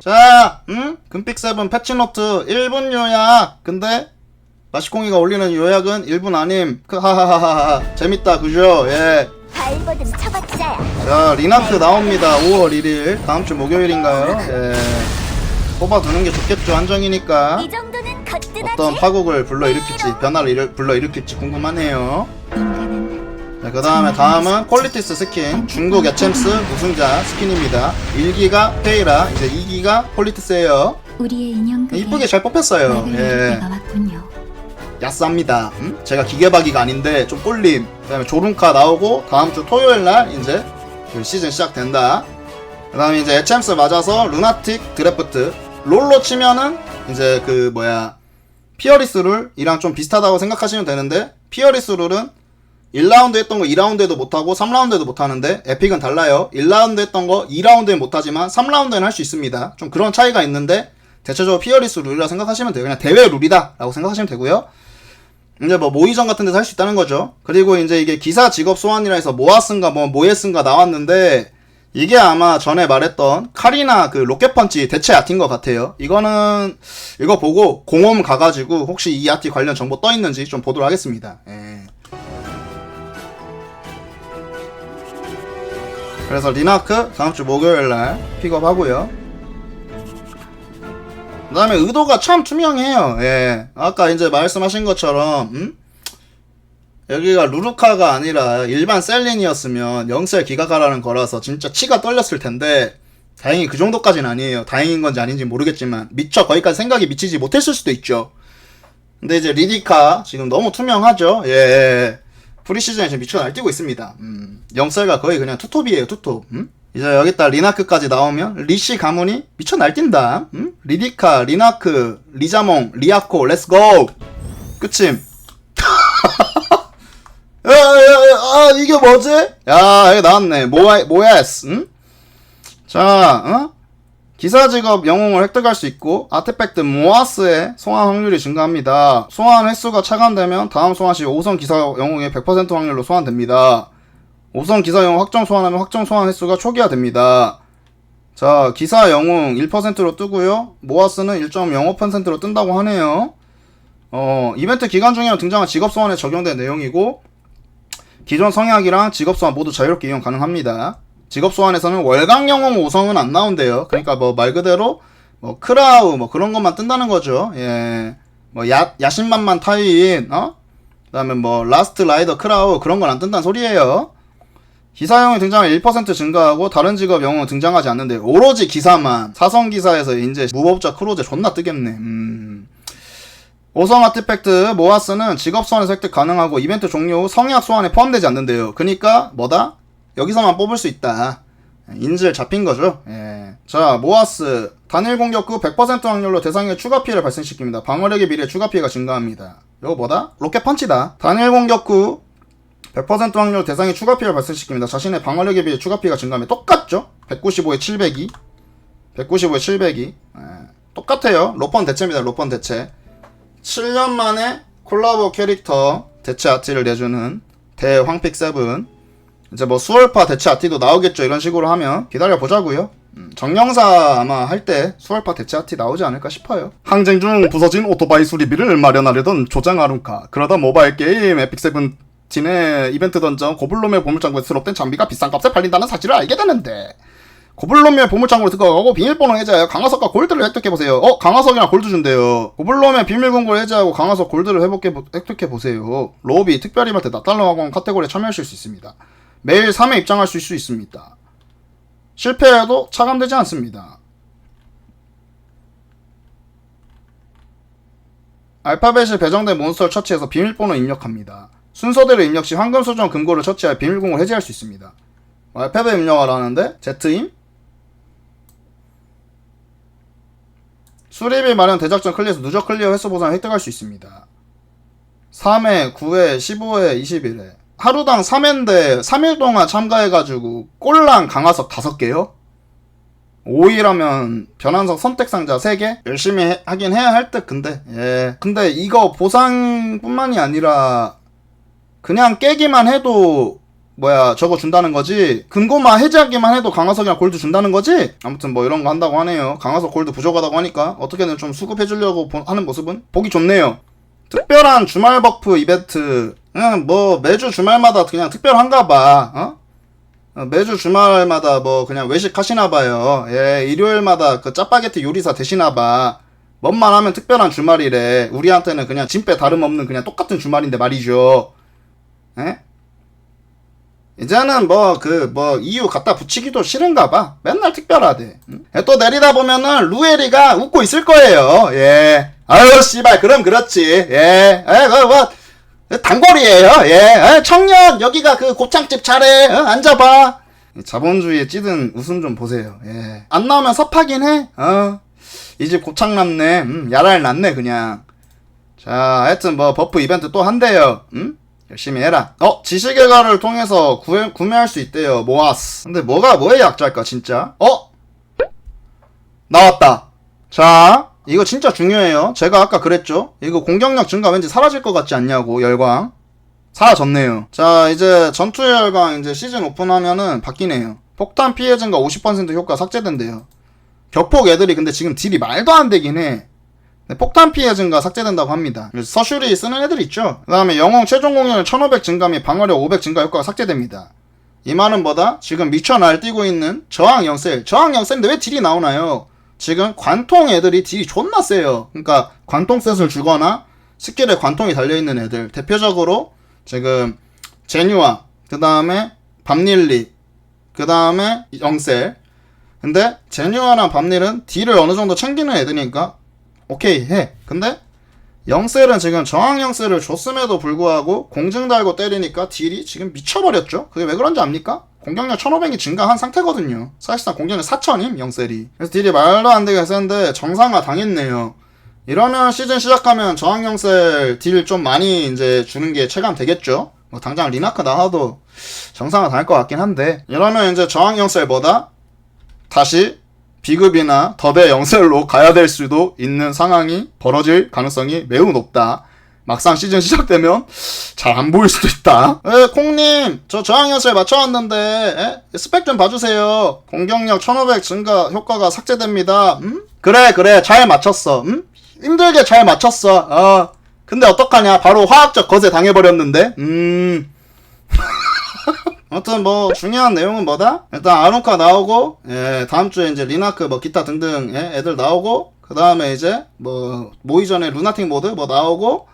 자, 응? 금픽7 패치노트 1분 요약. 근데 마시콩이가 올리는 요약은 1분 아님. 크 하하하하. 재밌다, 그죠? 예. 쳐봤자야. 자, 리나크 나옵니다. 5월 1일. 다음 주 목요일인가요? 예. 뽑아두는 게 좋겠죠. 한정이니까. 이 정도는 거뜬하지. 어떤 파국을 불러일으킬지, 변화를 일으, 불러일으킬지 궁금하네요. 네, 그 다음에 다음은 퀄리티스 스킨. 중국 에챔스 우승자 스킨입니다. 1기가 페이라 이제 2기가 퀄리티스예요. 우리의 인형극에 이쁘게 잘 뽑혔어요. 예. 왔군요. 야쌉니다. 음? 제가 기계박이가 아닌데 좀 꼴림. 그 다음에 조run카 나오고 다음 주 토요일날 이제 그 시즌 시작된다. 그 다음에 이제 에챔스 맞아서 루나틱 드래프트. 롤로 치면은 이제 그 뭐야 피어리스 룰이랑 좀 비슷하다고 생각하시면 되는데 피어리스 룰은 1라운드 했던 거 2라운드에도 못하고 3라운드에도 못하는데 에픽은 달라요 1라운드 했던 거 2라운드엔 못하지만 3라운드엔 할수 있습니다 좀 그런 차이가 있는데 대체적으로 피어리스 룰이라 생각하시면 돼요 그냥 대회 룰이다 라고 생각하시면 되고요 이제 뭐 모의전 같은 데서 할 수 있다는 거죠 그리고 이제 이게 기사 직업 소환이라 해서 모아슨가 뭐 모에슨가 나왔는데 이게 아마 전에 말했던 카리나 그 로켓펀치 대체 아티인 것 같아요. 이거는 이거 보고 공홈 가가지고 혹시 이 아티 관련 정보 떠 있는지 좀 보도록 하겠습니다. 예. 그래서 리나크 다음 주 목요일 날 픽업하고요. 그 다음에 의도가 참 투명해요. 예. 아까 이제 말씀하신 것처럼 음? 여기가 루루카가 아니라 일반 셀린이었으면 영셀 기가가라는 거라서 진짜 치가 떨렸을 텐데 다행히 그 정도까지는 아니에요. 다행인 건지 아닌지 모르겠지만 미처 거기까지 생각이 미치지 못했을 수도 있죠. 근데 이제 리디카 지금 너무 투명하죠. 예. 프리시즌에 지금 미쳐 날뛰고 있습니다. 음, 영셀가 거의 그냥 투톱이에요, 투톱. 음? 이제 여기다 리나크까지 나오면 리시 가문이 미쳐 날뛴다. 음? 리디카, 리나크, 리자몽, 리아코, 렛츠고! 끝임. 야, 야, 야, 아, 이게 뭐지? 야, 여기 나왔네. 모아, 모에스, 응? 자, 어? 기사 직업 영웅을 획득할 수 있고, 아테팩트 모아스의 소환 확률이 증가합니다. 소환 횟수가 차감되면 다음 소환 시 5선 기사 영웅의 100% 확률로 소환됩니다. 5선 기사 영웅 확정 소환하면 확정 소환 횟수가 초기화됩니다. 자, 기사 영웅 1%로 뜨고요. 모아스는 1.05%로 뜬다고 하네요. 어, 이벤트 기간 중에 등장한 직업 소환에 적용된 내용이고, 기존 성약이랑 직업 소환 모두 자유롭게 이용 가능합니다. 직업 소환에서는 월강 영웅 5성은 안 나온대요. 그러니까 뭐 말 그대로 뭐 크라우 뭐 그런 것만 뜬다는 거죠. 예. 뭐 야, 야심만만 타인, 어? 그다음에 뭐 라스트 라이더 크라우 그런 건 안 뜬다는 소리예요. 기사 영웅이 등장하면 1% 증가하고 다른 직업 영웅은 등장하지 않는데 오로지 기사만 사성 기사에서 이제 무법자 크로제 존나 뜨겠네. 음. 오성 아티팩트 모아스는 직업 소환에서 획득 가능하고 이벤트 종료 후 성약 소환에 포함되지 않는데요. 그니까 뭐다? 여기서만 뽑을 수 있다. 인질 잡힌 거죠. 예. 자, 모아스 단일 공격 후 100% 확률로 대상에 추가 피해를 발생시킵니다. 방어력에 비례 추가 피해가 증가합니다. 이거 뭐다? 로켓 펀치다. 단일 공격 후 100% 확률 대상에 추가 피해를 발생시킵니다. 자신의 방어력에 비해 추가 피해가 증가하면 똑같죠? 195에 702. 195에 702. 예. 똑같아요. 로펀 대체입니다. 로펀 대체. 7년 만에 콜라보 캐릭터 대체 아티를 내주는 대황픽 7 이제 뭐 수월파 대체 아티도 나오겠죠 이런 식으로 하면 기다려 보자고요 음, 정령사 아마 할 때 수월파 대체 아티 나오지 않을까 싶어요 항쟁 중 부서진 오토바이 수리비를 마련하려던 조장 아룬카 그러다 모바일 게임 에픽 세븐틴의 이벤트 던전 고블롬의 보물창고에 수록된 장비가 비싼 값에 팔린다는 사실을 알게 되는데 고블롬의 보물창고로 들어가고 비밀번호 해제하여 강화석과 골드를 획득해보세요. 어? 강화석이랑 골드 준대요. 고블롬의 비밀공고를 해제하고 강화석 골드를 획득해보세요. 로비, 특별이벤트, 나달로학원 카테고리에 참여하실 수 있습니다. 매일 3회 입장할 수 있습니다. 실패해도 차감되지 않습니다. 알파벳이 배정된 몬스터를 처치해서 비밀번호 입력합니다. 순서대로 입력 시 황금 소정 금고를 처치하여 비밀공고를 해제할 수 있습니다. 알파벳 입력하라는데 Z임? 수리비 마련 대작전 클리어에서 누적 클리어 횟수 보상을 획득할 수 있습니다. 3회, 9회, 15회, 21회. 하루당 3회인데 3일 동안 참가해가지고 꼴랑 강화석 5개요? 5일하면 변환석 선택 상자 3개? 열심히 해- 하긴 해야 할 듯 근데 예. 근데 이거 보상뿐만이 아니라 그냥 깨기만 해도 뭐야 저거 준다는 거지 금고만 해제하기만 해도 강화석이랑 골드 준다는 거지 아무튼 뭐 이런 거 한다고 하네요 강화석 골드 부족하다고 하니까 어떻게든 좀 수급해 주려고 하는 모습은 보기 좋네요 특별한 주말 버프 이벤트 그냥 뭐 매주 주말마다 그냥 특별한가 봐 어? 어, 매주 주말마다 뭐 그냥 외식 하시나 봐요 예 일요일마다 그 짜파게티 요리사 되시나 봐 뭔만 하면 특별한 주말이래 우리한테는 그냥 짐빼 다름없는 그냥 똑같은 주말인데 말이죠 예? 이제는 뭐 그뭐 이유 갖다 붙이기도 싫은가 봐. 맨날 특별하대. 응? 예, 또 내리다 보면은 루에리가 웃고 있을 거예요. 예. 아유 씨발 그럼 그렇지. 예. 에그뭐 단골이에요. 예. 에, 청년 여기가 그 곱창집 차례. 어, 앉아봐. 이 자본주의에 찌든 웃음 좀 보세요. 예. 안 나오면 섭하긴 해. 어. 이 집 곱창 남네. 음, 야랄 났네 그냥. 자, 하여튼 뭐 버프 이벤트 또 한대요. 음? 열심히 해라. 어, 지식의가를 통해서 구해, 구매할 수 있대요. 모아스. 근데 뭐가 뭐의 약자일까, 진짜? 어? 나왔다. 자, 이거 진짜 중요해요. 제가 아까 그랬죠? 이거 공격력 증가 왠지 사라질 것 같지 않냐고, 열광. 사라졌네요. 자, 이제 전투의 열광 이제 시즌 오픈하면은 바뀌네요. 폭탄 피해 증가 50% 효과 삭제된대요. 격폭 애들이 근데 지금 딜이 말도 안 되긴 해. 네, 폭탄 피해 증가 삭제된다고 합니다. 서슈리 쓰는 애들 있죠. 그 다음에 영웅 최종 공격력 1500 증가 및 방어력 500 증가 효과가 삭제됩니다. 이 말은 뭐다? 지금 미쳐 날뛰고 있는 저항 영셀. 저항 영셀인데 왜 딜이 나오나요? 지금 관통 애들이 딜이 존나 세요. 그러니까 관통 셋을 주거나 스킬에 관통이 달려있는 애들. 대표적으로 지금 제뉴아, 그 다음에 밤릴리, 그 다음에 영셀. 근데 제뉴아랑 밤릴은 딜을 어느 정도 챙기는 애들이니까 오케이 해. 근데 영셀은 지금 저항 영셀을 줬음에도 불구하고 공증 달고 때리니까 딜이 지금 미쳐버렸죠. 그게 왜 그런지 압니까? 공격력 1500이 증가한 상태거든요. 사실상 공격력 4000임 영셀이. 그래서 딜이 말도 안 되게 세는데 정상화 당했네요. 이러면 시즌 시작하면 저항 영셀 딜 좀 많이 이제 주는 게 체감 되겠죠. 뭐 당장 리나크 나와도 정상화 당할 것 같긴 한데 이러면 이제 저항 영셀 뭐다? 다시 비급이나 더베 영셀로 가야 될 수도 있는 상황이 벌어질 가능성이 매우 높다. 막상 시즌 시작되면 잘 안 보일 수도 있다. 에, 콩님, 저 저항 영셀 맞춰왔는데, 에? 스펙 좀 봐주세요. 공격력 1500 증가 효과가 삭제됩니다. 음? 그래, 그래, 잘 맞췄어. 음? 힘들게 잘 맞췄어. 어. 근데 어떡하냐. 바로 화학적 거세 당해버렸는데. 음. 아무튼 뭐 중요한 내용은 뭐다? 일단 아루카 나오고 예, 다음 주에 이제 리나크 뭐 기타 등등 예, 애들 나오고 그 다음에 이제 뭐 모이 전에 루나틱 모드 뭐 나오고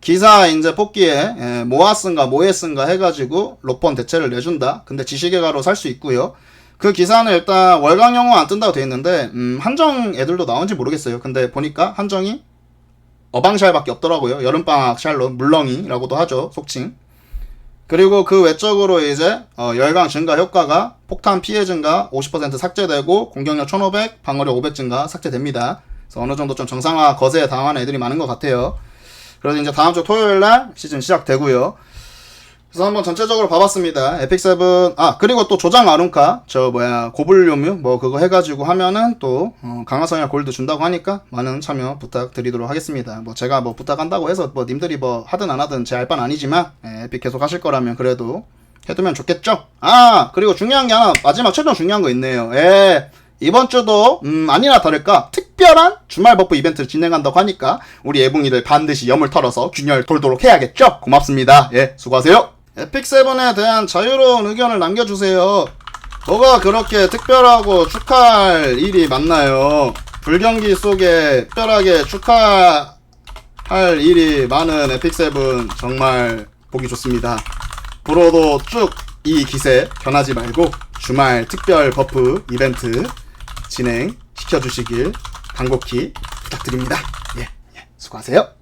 기사 이제 뽑기에 예, 모아슨가 모에슨가 해가지고 로펀 대체를 내준다. 근데 지시계가로 살 수 있고요. 그 기사는 일단 월강 영어 안 뜬다고 돼 있는데 음, 한정 애들도 나온지 모르겠어요. 근데 보니까 한정이 어방샬밖에 없더라고요. 여름방학 샬롯 물렁이라고도 하죠. 속칭. 그리고 그 외적으로 이제 어, 열강 증가 효과가 폭탄 피해 증가 50% 삭제되고 공격력 1500, 방어력 500 증가 삭제됩니다. 그래서 어느 정도 좀 정상화 거세에 당하는 애들이 많은 것 같아요. 그래서 이제 다음 주 토요일 날 시즌 시작되고요. 그래서 한번 전체적으로 봐봤습니다. 에픽7, 아, 그리고 또 조장 아룬카, 저 뭐야, 고블료뮤, 뭐 그거 해가지고 하면은 또, 어, 강화성이나 골드 준다고 하니까 많은 참여 부탁드리도록 하겠습니다. 뭐 제가 뭐 부탁한다고 해서 뭐 님들이 뭐 하든 안 하든 제 알바는 아니지만, 예, 에픽 계속 하실 거라면 그래도 해두면 좋겠죠? 아, 그리고 중요한 게 하나, 마지막 최종 중요한 거 있네요. 예. 이번 주도 음 아니나 다를까 특 별한 주말 버프 이벤트를 진행한다고 하니까 우리 애붕이들 반드시 염을 털어서 균열 돌도록 해야겠죠? 고맙습니다. 예, 수고하세요. 에픽세븐에 대한 자유로운 의견을 남겨주세요. 뭐가 그렇게 특별하고 축하할 일이 많나요? 불경기 속에 특별하게 축하할 일이 많은 에픽세븐 정말 보기 좋습니다. 앞으로도 쭉 이 기세 변하지 말고 주말 특별 버프 이벤트 진행시켜주시길 간곡히 부탁드립니다. 예, 예, 수고하세요.